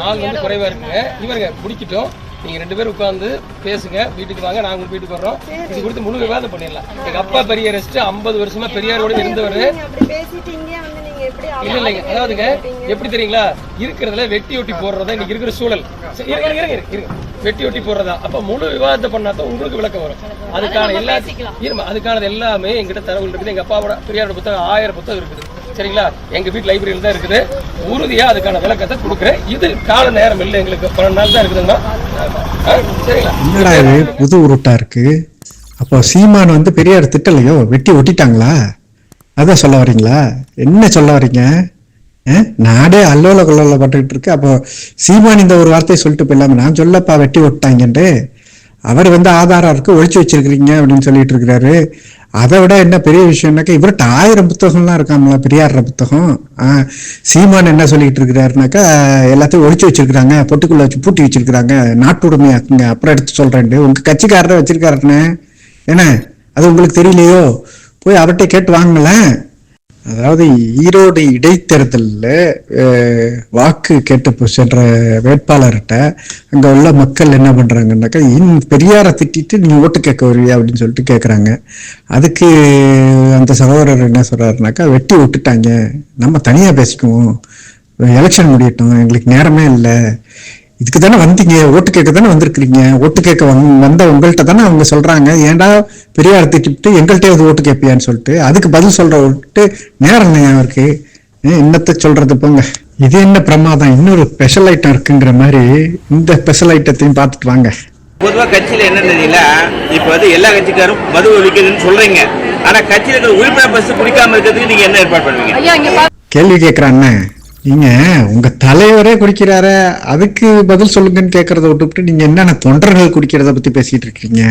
நாள் வந்து குறைவா இருக்குங்க. இவருங்க முடிக்கட்டும் நீங்க ரெண்டு பேரும் உட்கார்ந்து பேசுங்க. வீட்டுக்கு வாங்க நாங்க உங்க வீட்டுக்கு வர்றோம். இது குறித்து முழு விவாதம் பண்ணிடலாம். எங்க அப்பா பெரிய ரெஸ்ட் ஐம்பது வருஷமா பெரியாரோட இருந்தவர். இல்ல இல்லைங்க. அதாவதுங்க எப்படி தெரியுங்களா? இருக்கிறதுல வெட்டி ஒட்டி போடுறதா இன்னைக்கு இருக்கிற சூழல். வெட்டி ஒட்டி போடுறதா. அப்ப முழு விவாதத்தை பண்ணா தான் உங்களுக்கு விளக்கம் வரும். அதுக்கான எல்லா இருமா அதுக்கானது எல்லாமே எங்கிட்ட தரவுகள் இருக்குது. எங்க அப்பாவோட பெரியாரோட புத்தகம் ஆயிரம் புத்தகம் இருக்குது. சரிங்களா? எங்க வீட்டு லைப்ரரியில் தான் இருக்குது. உறுதியா அதுக்கான விளக்கத்தை கொடுக்குறேன். இது கால நேரம் இல்லை எங்களுக்கு பன்னெண்டு நாள் தான் இருக்குதுங்கம்மா. சரிங்களா? என்னடா இது? புது உருட்டா இருக்கு. அப்போ சீமான் வந்து பெரியார் திட்டலையோ? வெட்டி ஒட்டிட்டாங்களா? அதான் சொல்ல வரீங்களா? என்ன சொல்ல வரீங்க? நாடே அல்லோல கொல்லோல பட்டுக்கிட்டு இருக்கு. அப்போ சீமான் இந்த ஒரு வார்த்தையை சொல்லிட்டு போயிடலாம. நான் சொல்லப்பா வெட்டி ஒட்டாங்கன்ட்டு அவர் வந்து ஆதாரம் இருக்கு ஒழிச்சு வச்சிருக்கிறீங்க அப்படின்னு சொல்லிட்டு இருக்கிறாரு. அதை விட என்ன பெரிய விஷயம்னாக்கா இவர்கிட்ட ஆயிரம் புத்தகம்லாம் இருக்காங்களா பெரியார் புத்தகம்? சீமான் என்ன சொல்லிட்டு இருக்கிறாருனாக்கா எல்லாத்தையும் ஒழிச்சு வச்சிருக்கிறாங்க பொட்டுக்குள்ள வச்சு பூட்டி வச்சிருக்கிறாங்க நாட்டுடைமையாக்குங்க. அப்புறம் எடுத்து சொல்றேன் உங்க கட்சிக்காரரை வச்சிருக்காருன்னு என்ன அது உங்களுக்கு தெரியலையோ? போய் அவர்கிட்ட கேட்டு வாங்கலேன் அதாவது ஈரோடு இடைத்தேர்தலில் வாக்கு கேட்டு சென்ற வேட்பாளர்கிட்ட அங்கே உள்ள மக்கள் என்ன பண்ணுறாங்கன்னாக்கா இன் பெரியாரை திட்டிட்டு நீ ஓட்டு கேட்க வருவியா அப்படின்னு சொல்லிட்டு கேட்குறாங்க அதுக்கு அந்த சகோதரர் என்ன சொல்கிறாருனாக்கா வெட்டி விட்டுட்டாங்க. நம்ம தனியாக பேசிக்குவோம். எலெக்ஷன் முடியட்டும். எங்களுக்கு நேரமே இல்லை. இதுக்கு தானே வந்தீங்க? ஓட்டு கேட்க தானே வந்திருக்கிறீங்க? ஓட்டு கேட்க வந் வந்த உங்கள்கிட்ட தானே அவங்க சொல்றாங்க. ஏன்டா பெரியார் திட்டிட்டு எங்கள்கிட்ட வந்து ஓட்டு கேட்பியான்னு சொல்லிட்டு அதுக்கு பதில் சொல்ற விட்டு நேரம் அவருக்கு? இன்னத்தை சொல்றது போங்க. இது என்ன பிரமாதம்? இன்னொரு ஸ்பெஷல் ஐட்டம் இருக்குங்கிற மாதிரி இந்த ஸ்பெஷல் ஐட்டத்தையும் பார்த்துட்டு வாங்க. பொதுவா கட்சியில என்ன தெரியல இப்ப வந்து எல்லா கட்சிக்காரும் மது ஒழிக்கிறதுன்னு சொல்றீங்க. ஆனா கட்சியில இருக்கிற உறுப்பினர் பஸ் குடிக்காம இருக்கிறதுக்கு நீங்க என்ன ஏற்பாடு பண்ணுவீங்க? கேள்வி கேட்குறான் நீங்கள் உங்கள் தலைவரே குடிக்கிறாரு அதுக்கு பதில் சொல்லுங்கன்னு கேட்குறத விட்டுவிட்டு நீங்கள் என்னென்ன தொண்டர்கள் குடிக்கிறத பற்றி பேசிகிட்டு இருக்கீங்க?